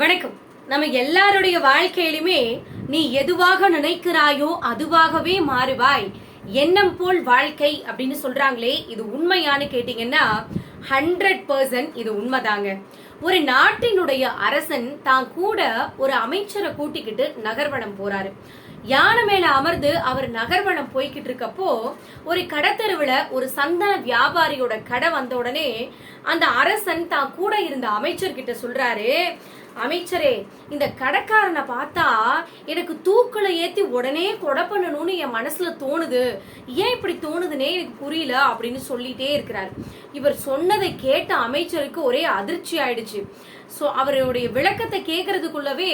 வணக்கம். நம்ம எல்லாருடைய வாழ்க்கையிலுமே நீ எதுவாக நினைக்கிறாயோ அதுவாகவே மாறுவாய். எண்ணம் போல் வாழ்க்கை அப்படின்னு சொல்றாங்களே இது உண்மையான்னு கேட்டீங்கன்னா ஹண்ட்ரட் பர்சன்ட் இது உண்மைதாங்க. ஒரு நாட்டினுடைய அரசன் தான் கூட ஒரு அமைச்சரை கூட்டிக்கிட்டு நகர்வனம் போறாரு. யானை மேல அமர்ந்து அவர் நகர்வனம் போய்கிட்டு இருக்கப்போ ஒரு கடத்தெருவுல ஒரு சந்தன வியாபாரியோட கடை வந்த உடனே அந்த அரசன் தான் கூட இருந்த அமைச்சர்கிட்ட சொல்றாரு அமைச்சரே இந்த கடைக்காரனை பார்த்தா எனக்கு தூக்குல ஏத்தி உடனே கொடை பண்ணணும்னு என் மனசுல தோணுது. ஏன் இப்படி தோணுதுன்னே எனக்கு புரியல அப்படின்னு சொல்லிட்டே இருக்கிறார். இவர் சொன்னதை கேட்ட அமைச்சருக்கு ஒரே அதிர்ச்சி ஆயிடுச்சு. ஸோ அவருடைய விளக்கத்தை கேட்கறதுக்குள்ளவே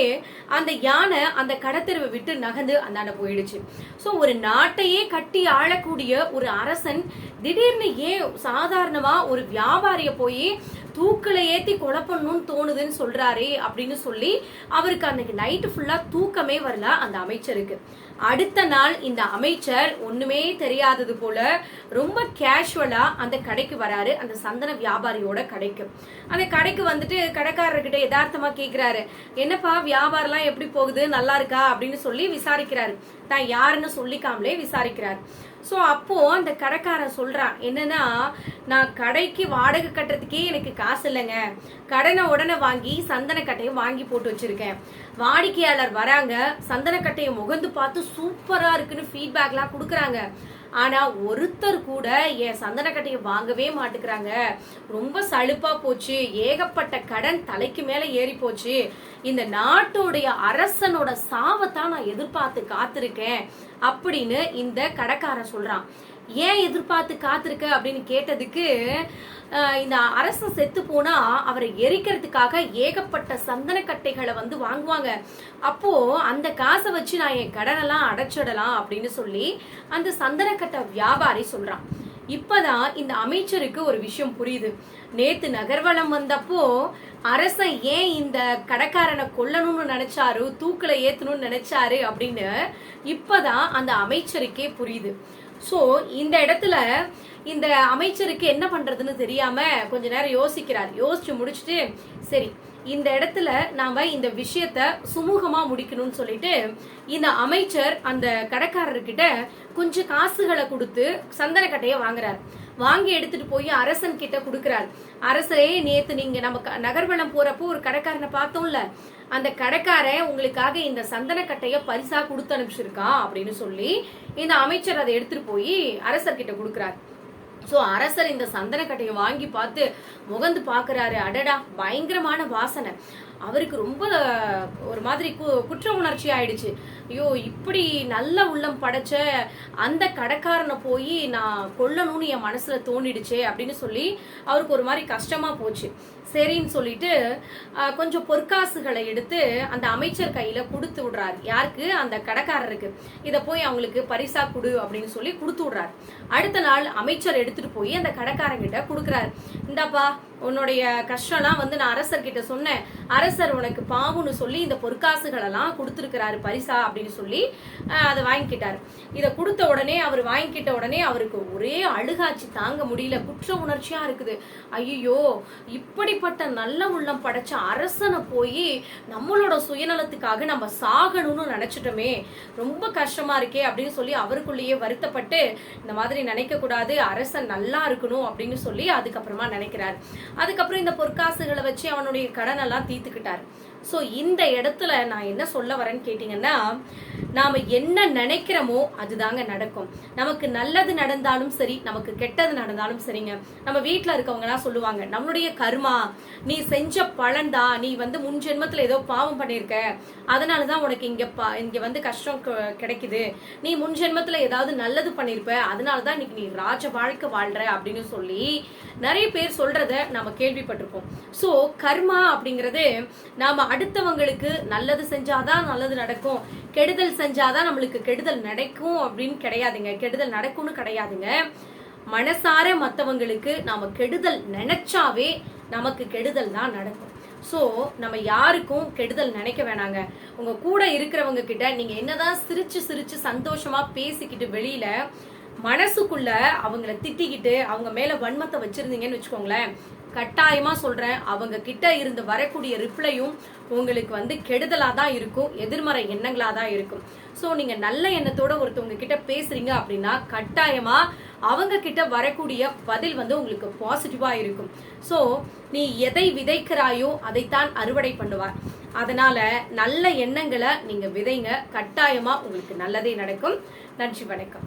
அந்த யானை அந்த கடத்தெருவை விட்டு நகர்ந்து அந்தாண்ட போயிடுச்சு. ஸோ ஒரு நாட்டையே கட்டி ஆளக்கூடிய ஒரு அரசன் திடீர்னு ஏன் சாதாரணமா ஒரு வியாபாரிய போய் தூக்களை ஏத்தி கொலை பண்ணணும்னு தோணுதுன்னு சொல்றாரே அப்படின்னு சொல்லி அவருக்கு அன்னைக்கு நைட்டு ஃபுல்லா தூக்கமே வரல அந்த அமைச்சருக்கு. அடுத்த நாள் இந்த அமைச்சர் ஒண்ணுமே தெரியாதது போல ரொம்ப கேஷுவலா அந்த கடைக்கு வராரு. அந்த சந்தன வியாபாரியோட கடைக்கு. அந்த கடைக்கு வந்துட்டு கடைக்காரர்கிட்ட யதார்த்தமா கேக்குறாரு. என்னப்பா வியாபாரம்லாம் எப்படி போகுது? நல்லா இருக்கா? அப்படின்னு சொல்லி விசாரிக்கிறாரு. தான் யாருன்னு சொல்லிக்காமலே விசாரிக்கிறார். ஸோ அப்போ அந்த கடைக்காரன் சொல்றான் என்னன்னா நான் கடைக்கு வாடகை கட்டுறதுக்கே எனக்கு காசு இல்லைங்க. கடனை உடனே வாங்கி சந்தன வாங்கி போட்டு வச்சிருக்கேன். வாடிக்கையாளர் வராங்க. சந்தன கட்டையை முகந்து பார்த்து சூப்பராக இருக்குன்னு ஃபீட்பேக்லாம் கொடுக்குறாங்க. ஆனால் ஒருத்தர் கூட என் சந்தனக்கட்டையை வாங்கவே மாட்டுக்கிறாங்க. ரொம்ப சலுப்பாக போச்சு. ஏகப்பட்ட கடன் தலைக்கு மேலே ஏறி போச்சு. இந்த நாட்டோடைய அரசனோட சாவத்தான் நான் எதிர்பார்த்து காத்திருக்கேன். அப்படின்னு இந்த கடைக்காரன் சொல்கிறான் ஏன் எதிர்பார்த்து காத்திருக்க அப்படின்னு கேட்டதுக்கு இந்த அரசன் செத்து போனா அவரை எரிக்கிறதுக்காக ஏகப்பட்ட சந்தன கட்டைகளை வந்து வாங்குவாங்க. அப்போ அந்த காசை வச்சு நான் என் கடனெல்லாம் அடைச்சிடலாம் அப்படின்னு சொல்லி அந்த சந்தனக்கட்டை வியாபாரி சொல்றான். இப்பதான் இந்த அமைச்சருக்கு ஒரு விஷயம் புரியுது. நேத்து நகர்வலம் வந்தப்போ அரசன் ஏன் இந்த கடைக்காரனை கொல்லணும்னு நினைச்சாரு தூக்கில ஏத்தணும்னு நினைச்சாரு அப்படின்னு இப்பதான் அந்த அமைச்சருக்கே புரியுது. சோ இந்த இடத்துல இந்த அமைச்சருக்கு என்ன பண்றதுன்னு தெரியாம கொஞ்ச நேரம் யோசிக்கிறார். யோசிச்சு முடிச்சுட்டு சரி இந்த இடத்துல நாம இந்த விஷயத்த சுமூகமா முடிக்கணும்னு சொல்லிட்டு இந்த அமைச்சர் அந்த கடைக்காரர்கிட்ட கொஞ்சம் காசுகளை கொடுத்து சந்தனக்கட்டையை வாங்குறாரு. வாங்கி எடுத்துட்டு போய் அரசன் கிட்ட கொடுக்குறாரு அரசரே நேத்து நீங்க நம்ம க- நகர்வனம் போறப்போ ஒரு கடைக்காரனை பார்த்தோம்ல. அந்த கடைக்காரன் உங்களுக்காக இந்த சந்தனக்கட்டைய பரிசா கொடுத்து அனுப்பிச்சிருக்கான் அப்படின்னு சொல்லி இந்த அமைச்சர் அதை எடுத்துட்டு போய் அரசர்கிட்ட கொடுக்குறாரு. சோ அரசர் இந்த சந்தனக்கட்டையை வாங்கி பார்த்து முகந்து பாக்குறாரு அடடா பயங்கரமான வாசனை. அவருக்கு ரொம்ப ஒரு மாதிரி கு- குற்ற உணர்ச்சி ஆயிடுச்சு. ஐயோ இப்படி நல்ல உள்ளம் படைச்ச அந்த கடைக்காரனை போய் நான் கொல்லணும்னு என் மனசுல தோணிடுச்சே அப்படின்னு சொல்லி அவருக்கு ஒரு மாதிரி கஷ்டமா போச்சு. சரின்னு சொல்லிட்டு கொஞ்சம் பொற்காசுகளை எடுத்து அந்த அமைச்சர் கையில கொடுத்து விடுறாரு. யாருக்கு? அந்த கடைக்காரருக்கு. இதை போய் அவங்களுக்கு பரிசா கொடு அப்படின்னு சொல்லி கொடுத்து விடுறாரு. அடுத்த நாள் அமைச்சர் எடுத்துட்டு போய் அந்த கடைக்காரங்கிட்ட கொடுக்குறாரு. இந்தாப்பா உன்னுடைய கஷ்டம்லாம் வந்து நான் அரசர்கிட்ட சொன்னேன். அரசர் உனக்கு பாவுன்னு சொல்லி இந்த பொற்காசுகளெல்லாம் கொடுத்துருக்கிறாரு பரிசா அப்படின்னு சொல்லி அதை வாங்கிக்கிட்டார். இதை கொடுத்த உடனே அவர் வாங்கிக்கிட்ட உடனே அவருக்கு ஒரே அழுகாட்சி தாங்க முடியல. குற்ற உணர்ச்சியாக இருக்குது. ஐயோ இப்படிப்பட்ட நல்ல உள்ளம் படைச்ச அரசனை போய் நம்மளோட சுயநலத்துக்காக நம்ம சாகணும்னு நினச்சிட்டோமே. ரொம்ப கஷ்டமாக இருக்கே அப்படின்னு சொல்லி அவருக்குள்ளேயே வருத்தப்பட்டு இந்த மாதிரி நினைக்கக்கூடாது அரசன் நல்லா இருக்கணும் அப்படின்னு சொல்லி அதுக்கப்புறமா நினைக்கிறார். அதுக்கப்புறம் இந்த பொற்காசுகளை வச்சு அவனுடைய கடனெல்லாம் தீர்த்துக்கிட்டார். ஸோ இந்த இடத்துல நான் என்ன சொல்ல வரேன்னு கேட்டீங்கன்னா நாம என்ன நினைக்கிறோமோ அதுதாங்க நடக்கும். நமக்கு நல்லது நடந்தாலும் சரி நமக்கு கெட்டது நடந்தாலும் சரிங்க. நம்ம வீட்டில் இருக்கவங்கலாம் சொல்லுவாங்க நம்மளுடைய கர்மா நீ செஞ்ச பலன் நீ வந்து முன் ஜென்மத்தில் ஏதோ பாவம் பண்ணியிருக்க அதனால தான் உனக்கு இங்கே பா இங்கே வந்து கஷ்டம் க- கிடைக்குது. நீ முன் ஜென்மத்தில் ஏதாவது நல்லது பண்ணிருப்ப. அதனாலதான் இன்னைக்கு நீ ராஜ வாழ்க்கை வாழ்ற. அப்படின்னு சொல்லி நிறைய பேர் சொல்றத நாம கேள்விப்பட்டிருப்போம். ஸோ கர்மா அப்படிங்கிறது நாம் அடுத்தவங்களுக்கு நல்லது செஞ்சாதான் நல்லது நடக்கும். கெடுதல் செஞ்சாதான் நம்மளுக்கு கெடுதல் நடக்கும் அப்படின்னு கிடையாதுங்க. கெடுதல் நடக்கும்னு கிடையாதுங்க. மனசார மற்றவங்களுக்கு நாம கெடுதல் நினைச்சாவே நமக்கு கெடுதல் தான் நடக்கும். ஸோ நம்ம யாருக்கும் கெடுதல் நினைக்க வேணாங்க. உங்க கூட இருக்கிறவங்க கிட்ட நீங்க என்னதான் சிரிச்சு சிரிச்சு சந்தோஷமா பேசிக்கிட்டு வெளியில மனசுக்குள்ள அவங்கள திட்டிக்கிட்டு அவங்க மேல வன்மத்தை வச்சிருந்தீங்கன்னு வச்சுக்கோங்களேன். கட்டாயமா சொல்றேன். அவங்க கிட்ட இருந்து வரக்கூடிய ரிப்ளையும் உங்களுக்கு வந்து கெடுதலா தான் இருக்கும். எதிர்மறை எண்ணங்களா தான் இருக்கும். சோ நீங்க நல்ல எண்ணத்தோட ஒருத்தவங்க கிட்ட பேசுறீங்க அப்படின்னா கட்டாயமா அவங்க கிட்ட வரக்கூடிய பதில் வந்து உங்களுக்கு பாசிட்டிவா இருக்கும். சோ நீ எதை விதைக்கிறாயோ அதைத்தான் அறுவடை பண்ணுவார். அதனால நல்ல எண்ணங்களை நீங்க விதைங்க. கட்டாயமா உங்களுக்கு நல்லதே நடக்கும். நன்றி வணக்கம்.